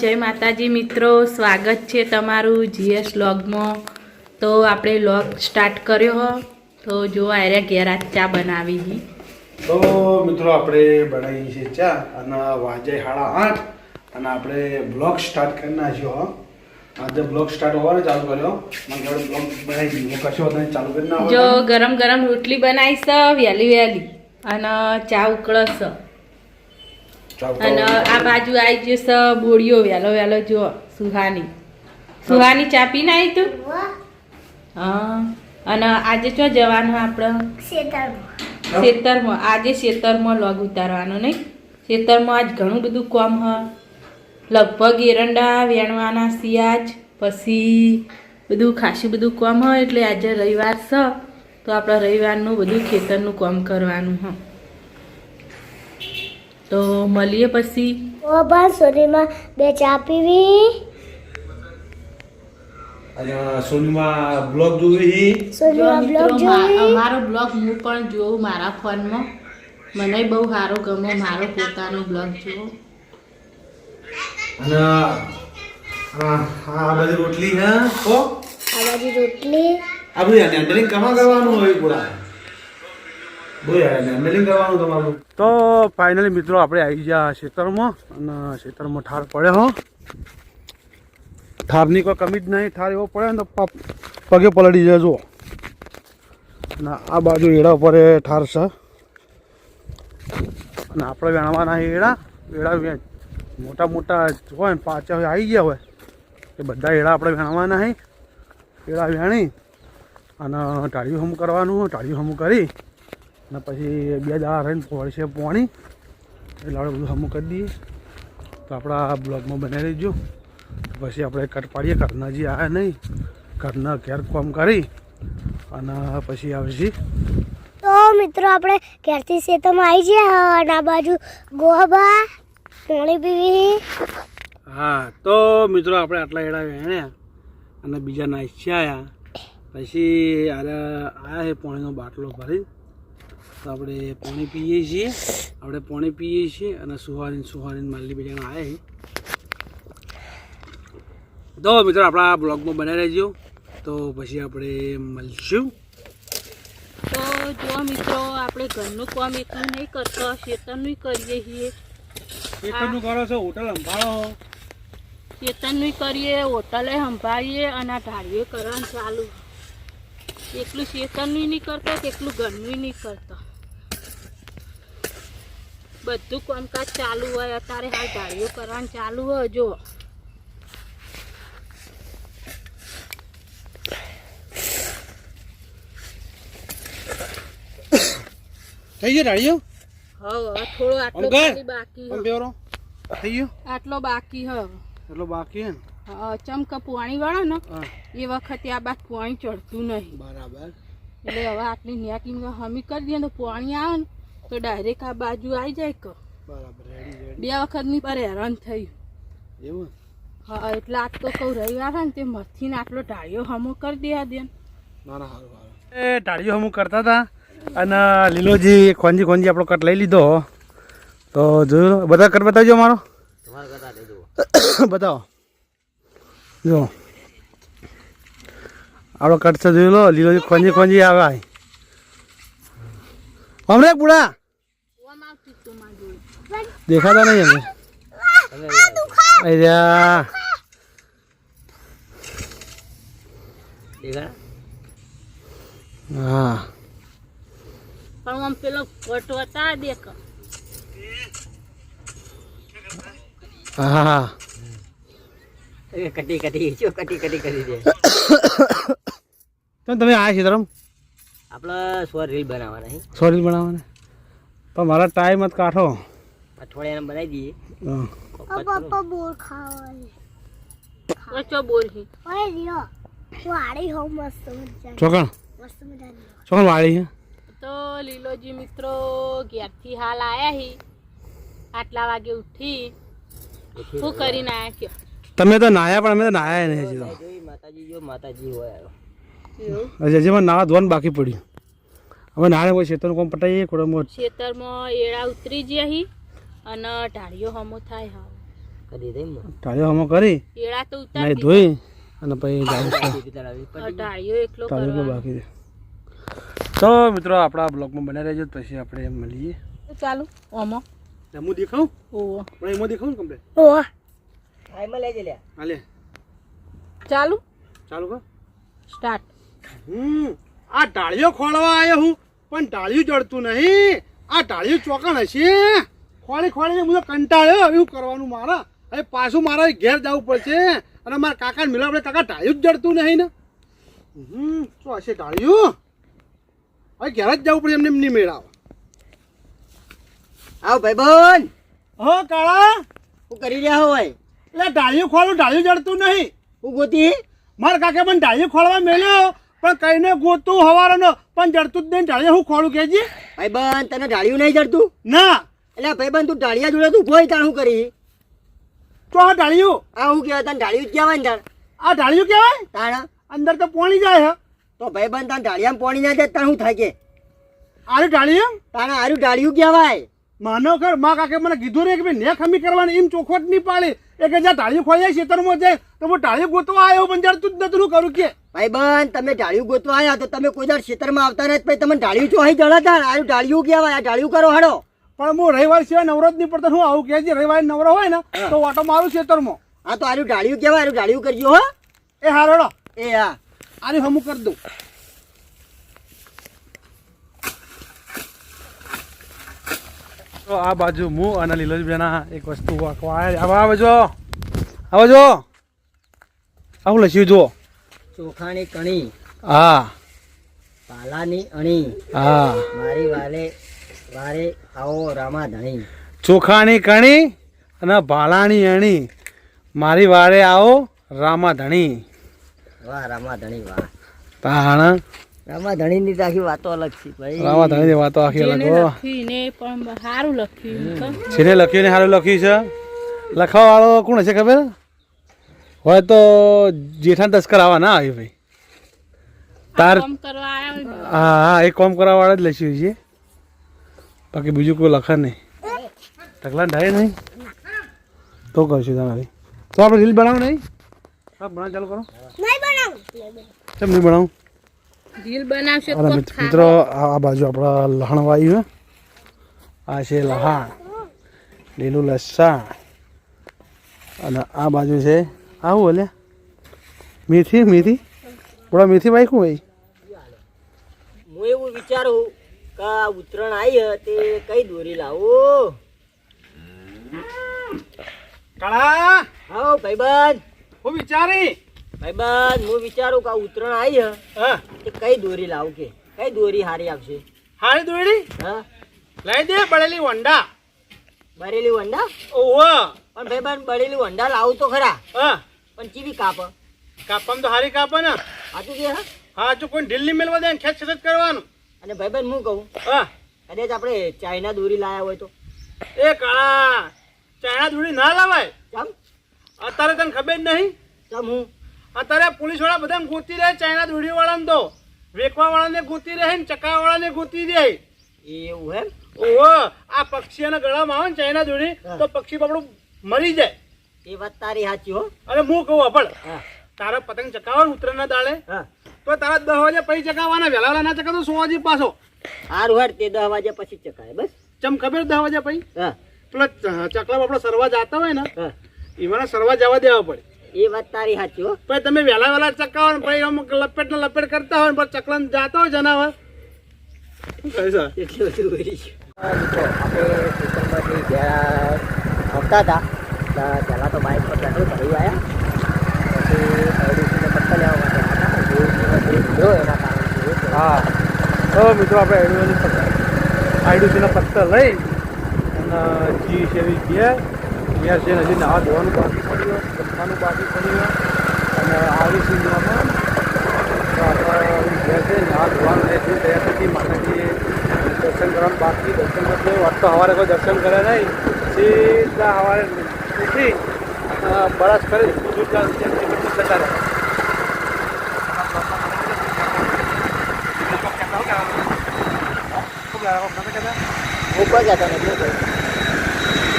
જય માતાજી મિત્રો સ્વાગત છે તમારું જીએસ લોગમાં તો આપણે લોગ સ્ટાર્ટ કર્યો હો. તો જો આરે ઘેર આજ ચા બનાવી હતી તો મિત્રો આપણે બનાવી છે ચા અને વાજે સાડા આઠ અને આપણે બ્લોગ સ્ટાર્ટ કરી નાખ્યો હો. આજે બ્લોગ સ્ટાર્ટ હોવાનો ચાલુ કર્યો. મને જોડે બ્લોગ બનાવી દીધો. કશો હતો ચાલુ કરી જો ગરમ ગરમ રોટલી બનાવીશ વહેલી વહેલી અને ચા ઉકળસ ચાલુ અને આ બાજુ આવી જશે બોડીઓ વહેલો વહેલો જો સુહાની. સુહાની ચા પીને આવી તું? હા. અને આજે ચો જવાનું આપણે ખેતરમાં આજે ખેતરમાં લોગ ઉતારવાનો નહીં ખેતરમાં આજ ઘણું બધું કામ હ. લગભગ એરંડા વેણવાના સિયાજ પછી બધું ખાસું બધું કામ હોય એટલે આજે રવિવાર છે તો આપણે રવિવારનું બધું ખેતરનું કામ કરવાનું હ. તો મળીએ પછી. ઓબા સોનીમાં બે ચા પીવી. અને સોનીમાં બ્લોગ જોવી સોનીમાં બ્લોગ જોવી અમારો બ્લોગ હું પણ જોઉં મારા ફોનમાં. મને બહુ સારો ગમે મારો પોતાનો બ્લોગ જોવો. અને આ આ બધી રોટલી હે? તો આ બાજુ રોટલી. આ બધું હેન્ડલિંગ કમાં કરવાનું હોય પૂરા? તો ફાઇનલી મિત્રો આપણે આવી ગયા ખેતરમાં અને ખેતરમાં ઠાર પડ્યો હો. ઠારની કોઈ કમી જ નહીં, ઠાર એવો પડે ને તો પગ- પલળી જાય, જુઓ. અને આ બાજુ એડા ઉપર ઠાર છે. અને આપણે વેણવાના એડા. એડા વેણ મોટા મોટા હોય ને, પાછા આવી ગયા હોય. એ બધા એડા આપણે વેણવાના હે એડા વેણી અને ટાળીઓ હમ કરવાનું, ટાળીઓ હમ કરી. અને પછી બે દાડા રહીને પડશે પોણી. એટલે આપણે બધું હમું કરી દઈએ. તો આપણા બ્લોગમાં બનાવી રહીજો. પછી આપણે કટ પાડીએ. ઘરના જે આવ્યા નહીં. ઘરના ઘેર કોમ કરી અને પછી આવશે તો મિત્રો આપણે ઘેરથી ખેતરમાં આવી ગયા અને આ બાજુ ગોબા પાણી પીવી. હા તો મિત્રો આપણે આટલા એડા વેણ્યા અને બીજા નાચ્યા આવ્યા પછી આરે છે પાણીનો બાટલો ભરી તો આપણે પાણી પીએ છીએ. આપણે પાણી પીએ છીએ અને સુહારીને સુહારીને માલની બીજાના આવ્યા છે તો મિત્રો આપણા બ્લોગમાં બનાવી રહેજો. તો પછી આપણે મળશું. તો જો મિત્રો આપણે ઘરનું કામ એટલું નહીં કરતો ખેતરનું કરીએ છીએ. એકનું કરો છો હોટલ સંભાળો. ખેતરનું કરીએ હોટલે સંભાળીએ અને આ ઢાળીએ કરવાનું ચાલુ. એટલું ખેતરનું નહીં કરતો કે એટલું ઘરનું નહીં કરતો. બધું કામકાજ ચાલુ હોય અત્યારે હાલ ઢાળીઓ કરવાનું ચાલુ હોય જો થઈ ગયો ડાળીઓ હવે થોડો આટલો ખાલી બાકી આમ થઈ ગયો? આટલો બાકી હ. એટલો બાકી હે ને? હા, ચમકા પોણી વાળો ને એ વખતે આ બાદ પોણી ચડતું નહીં. બરાબર. એટલે હવે આટલી નેકિંગ હમી કરી દઈએ તો પોણી આવે ને. તો ડાયરેક્ટ આ બાજુ આવી જાય કે? બરાબર વખત રેડી બે પર હેરાન થયું. એવું? હા એટલે આજ તો કઉ રવિવાર ને તે મથીને આટલો ઢાળિયો હમો કરી દે દે ના ના સારું સારું એ ટાળીઓ હમો કરતા હતા અને લીલોજી ખોંજી ખોંજી આપણો કટ લઈ લીધો. તો જોયું બધા કટ બતાવજો મારો? બતાવો. જો આપણો કટ છે જોયું લો લીલોજી ખોંજી ખોંજી આવે હમણાં પૂડા દેખાતા નહીં અમે અર્યા હા. પણ આમ પેલો કટ વતા દેખ. હા. કટી કટી શું કટી કટી કરી દે. તો તમે આ તરમ આપણે સો રીલ બનાવવાના સો રીલ બનાવવાના? પણ મારા ટાઈમ જ કાઢો. અઠવાડિયાને બનાવી દઈએ. હા. પપ્પા બોર ખાવાની બોર બોલહી ઓય લ્યો. વાડી હો મસ્ત મજા ચોકણ? મસ્ત મજાની. ચોકણ વાળી છે? તો લીલોજી મિત્રો ઘેરથી હાલ આયા હી. આટલા વાગે ઉઠી. શું કરીને આયા કયો તમે તો નાયા પણ અમે તો નાયા નહીં હજી તો. માતાજી જો માતાજી હોય એવું? હજી હજી નાવા ધોવાનું બાકી પડ્યું. હવે નાણે કોઈ ખેતરનું કામ પટાઈએ કોઈ ખેતરમાં એળા ઉતરી ગયા હી. અને ઢાળિયો હમો થાય હા. કરી દે એમ. હમો કરી? એડા તો ઉતાર નહીં ધોઈ અને પછી ઢાળિયો એકલો ઢાળિયો બાકી છે. તો મિત્રો આપણા બ્લોગમાં બને રહેજો પછી આપણે મળીએ. ચાલુ ઓમો. હું દેખાઉં? ઓહો પણ એમાં દેખાઉં ને કમ્પ્લેટ? ઓ હા, એમાં લેજે લ્યા. હાલે ચાલુ. ચાલુ કર સ્ટાર્ટ. હમ આ ઢાળિયો ખોળવા આવ્યો હું પણ ઢાળિયું જડતું નહીં. આ ઢાળિયું ચોકણ હશે. ખોળી ખોળીને હું તો કંટાળ્યો એવું કરવાનું મારા. હવે પાછું મારા ઘેર જવું પડશે. અને મારા કાકાને મિલા આપણે કાકા ટાળ્યું જ જડતું નહીં ને? હમ શું હશે ટાળ્યું હવે ઘેર જ જવું પડશે એમને એમની મેળાવ આવ ભાઈબંધ. હો કાળા? હું કરી રહ્યા હોય? એટલે ડાળિયું ખોલું ટાળિયું જડતું નહીં. હું ગોતી? મારા કાકે પણ ડાળિયું ખોલવા મેલ્યો. પણ કઈને ગોતું હવારનો પણ જડતું જ નહીં. ટાળિયું હું ખોલું કેજી? બન તને ઢાળિયું નહીં જડતું? ના. એટલે ભાઈબંધ તું ઢાળિયા જોડે તું ભોય તાણ કરી? તો આ ઢાળિયું આ હું કહેવાય? તને ઢાળિયું જ કહેવાય ને તાણ. આ ઢાળિયું કહેવાય? તાણ. અંદર તો પોણી જાય તો ભાઈબંધ તાણ ઢાળિયામાં પોણી ના જાય તાણ શું થાય કે? આરું ઢાળિયું તાણે આરું ઢાળિયું કહેવાય. માનો ખરમાં કાકે મને કીધું રે કે ભાઈ ને ખમી કરવાની એમ ચોખવટ નહીં પાડી. એ કે જ્યાં ઢાળિયું ખોઈ જાય ખેતરમાં જાય તો હું ઢાળિયું ગોતવા આવ્યો પણ તું જ નતું કરું કે. ભાઈબંધ તમે ઢાળિયું ગોતવા આવ્યા તો તમે કોઈ દાડ ખેતરમાં આવતા નથી પછી તમે ઢાળિયું જો અહીં જળતા આરું ઢાળિયું કહેવાય આ ઢાળિયું કરો હાડો. પણ હું રવિવાર સિવાય નવરો જ નહીં પડતો હું આવું કે છે રવિવારે નવરો હોય ને તો ઓટો મારું ખેતરમાં. આ તો આરું ઢાળિયું કેવા આરું ઢાળિયું કરજો હો. એ હારોડો એ હા. આરું હમું કરી દઉં. તો આ બાજુ હું અને લીલોજબેના એક વસ્તુ આવજો આવે જો આવે જો આવું લસ્યું જુઓ. ચોખાની કણી હા. પાલાની અણી હા. મારી વાલે વારે આવો રામા ધણી. ચોખાની કણી અને ભાલાણી અણી મારી વારે આવો રામા ધણી. વાહ રામા ધણી વાહ. તાણ. રામા ધણી ની આખી વાતો અલગ છે ભાઈ. રામા ધણી વાતો આખી અલગ. લખ્યું ને પણ સારું લખ્યું. જેને લખ્યું ને સારું લખ્યું છે. લખવા વાળો કોણ હશે ખબર? હોય તો જેઠા તસ્કર આવા ના આવ્યું ભાઈ. તાર કામ કરવા આયા હોય ને. હા હા એ કોમ કરવા વાળા જ લખ્યું છે. બાકી બીજું કોઈ લખા નહીં. ટકલા ઢાય નહીં? તો કરશું તમારી તો આપણે રીલ બનાવો નહીં? હા બનાવ ચાલુ કરો. કેમ નહીં બનાવું? રીલ બનાવશે અરે તો મિત્ર- આ આ બાજુ આપણા લહણ વાયુ આ છે લહાણ. લીલું લસણ અને આ બાજુ છે આવું ઓલે મેથી મેથી. થોડા મેથી વાયકું ભાઈ હું એવું વિચારું કે આ ઉત્તરાયણ આવી તે કઈ દોરી લાવો? કાળા! હા ભાઈબંધ. હું વિચારી! ભાઈબંધ હું વિચારું કે આ ઉત્તરાયણ આવી હે. તે કઈ દોરી લાવું કે? કઈ દોરી હારી આવશે હારી દોરી? હા. લઈ દે પડેલી વંડા. બળેલી વંડા? ઓહો! પણ ભાઈબંધ બરેલી વંડા લાવું તો ખરા. હા. પણ ચીવી કાપ. કાપમ તો હારી કાપ ને. સાચું કે હા? હા તો કોઈ ઢીલ નહીં મેળવા દે ખેંચ ખેંચ કરવાનું. અને ભાઈબંધ હું કહું? હા. કદાચ આપણે ચાઇના દોરી લાયા હોય તો. એ કાળા ચાઇના દોરી ના લાવાય? કેમ અત્યારે તને ખબર નહીં? કેમ હું. અત્યારે પોલીસવાળા બધાને ગોતી રહે ચાઇના દોરી વાળાને તો. વેકવા વાળાને ગોતી રહે ને ચકા વાળાને ગોતી રહે એવું એમ? ઓહો આ પક્ષીઓના ગળામાં આવે ને ચાઇના દોરી તો પક્ષી બાપડું મરી જાય. એ વાત તારી સાચી હો. અને હું કહું પણ હા. તારા પતંગ ચકાવવાનું ઉત્તરાયણના દાડે. હા. તો તારા દસ વાગે પછી ચકાવવાના વહેલા વહેલા ના ચકાવતો સો વાગે પાછો. હારું હાર તે દસ વાગ્યા પછી ચકાય બસ. ચમ ખબર દસ વાગ્યા પછી? હા. પેલા ચકલા બાપડો સરવા જતા હોય ને એમાં સરવા જવા દેવા પડે. એ વાત તારી સાચી હો. પછી તમે વહેલા વહેલા ચકાવો ને પછી અમુક લપેટ ને લપેટ કરતા હોય ને પછી ચકલાને જતા હોય જનાવર. એટલું બધું આપણે આવતા હતા તો પહેલાં તો બાઇક પર પેટ્રોલ ભરી આવ્યા. પછી અરડીસીને પત્તા લેવા માટે આવ્યા હતા જોઈને લીધો એના કારણે હા. તો મિત્રો આપણે આઈડુસીના પત્તા આઈડુસીના પત્તા લઈ અને જી સેવી ગયા ઘેર છે હજી નાવા ધોવાનું બાકી પડ્યું. જમવાનું બાકી પડ્યું. અને આવી સિંધમાં તો આપણે છે નાવા ધોવાનું રહેતું ત્યાં થતી માતાજી દર્શન કરવાનું બાકી. દર્શન કરતું વાત તો સવારે કોઈ દર્શન કરે નહીં. સીધા સવારે ઉઠી અ, બરસ કરી રહે. મૂકવા જતા નથી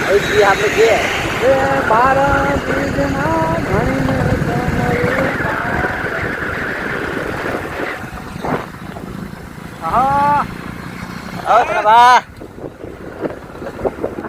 હવે જે આપણે જે બારા બીજના હા પ્રભા.